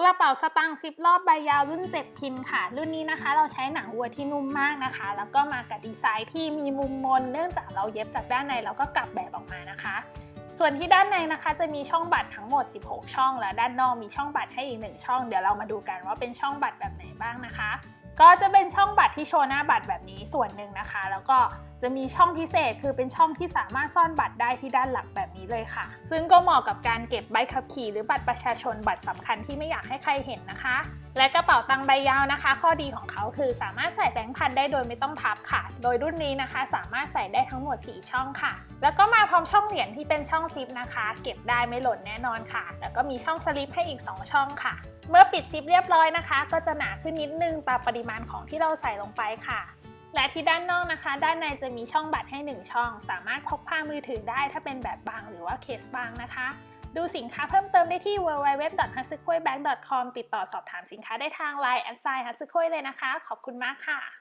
กระเป๋าสตางค์ซิปรอบใบยาวรุ่น 7 พินค่ะ รุ่นนี้นะคะ เราใช้หนังวัวที่นุ่มมากนะคะ แล้วก็มากับดีไซน์ที่มีมุมมน เนื่องจากเราเย็บจากด้านในแล้วก็กลับแบบออกมานะคะ ส่วนที่ด้านในนะคะจะมีช่องบัตรทั้งหมด 16 ช่อง และด้านนอกมีช่องบัตรให้อีกหนึ่งช่อง เดี๋ยวเรามาดูกันว่าเป็นช่องบัตรแบบไหนบ้างนะคะ ก็จะเป็นช่องบัตรที่โชว์หน้าบัตรแบบนี้ส่วนหนึ่งนะคะ แล้วก็ จะมีช่องพิเศษคือเป็นช่องที่สามารถซ่อนบัตรได้ที่ด้านหลังแบบนี้เลยค่ะ ซึ่งก็เหมาะกับการเก็บใบขับขี่หรือบัตรประชาชนบัตรสำคัญที่ไม่อยากให้ใครเห็นนะคะ และกระเป๋าตังค์ใบยาวนะคะ ข้อดีของเขาคือสามารถใส่แบงค์พันได้โดยไม่ต้องพับค่ะ โดยรุ่นนี้นะคะ สามารถใส่ได้ทั้งหมด 4 ช่องค่ะ แล้วก็มาพร้อมช่องเหรียญที่เป็นช่องซิปนะคะ เก็บได้ไม่หล่นแน่นอนค่ะ แล้วก็มีช่องสลิปให้อีก 2 ช่องค่ะ เมื่อปิดซิปเรียบร้อยนะคะ ก็จะหนาขึ้นนิดนึงตามปริมาณของที่เราใส่ลงไปค่ะ และที่ด้านนอกนะคะ ด้านในจะมีช่องบัตรให้ 1 ช่อง สามารถพกพามือถือได้ถ้าเป็นแบบบางหรือว่าเคสบางนะคะ ดูสินค้าเพิ่มเติมได้ที่ www.hatsukoibank.com ติดต่อสอบถามสินค้าได้ทาง Line แอดไซน์ h a t s u k o i เลยนะคะ ขอบคุณมากค่ะ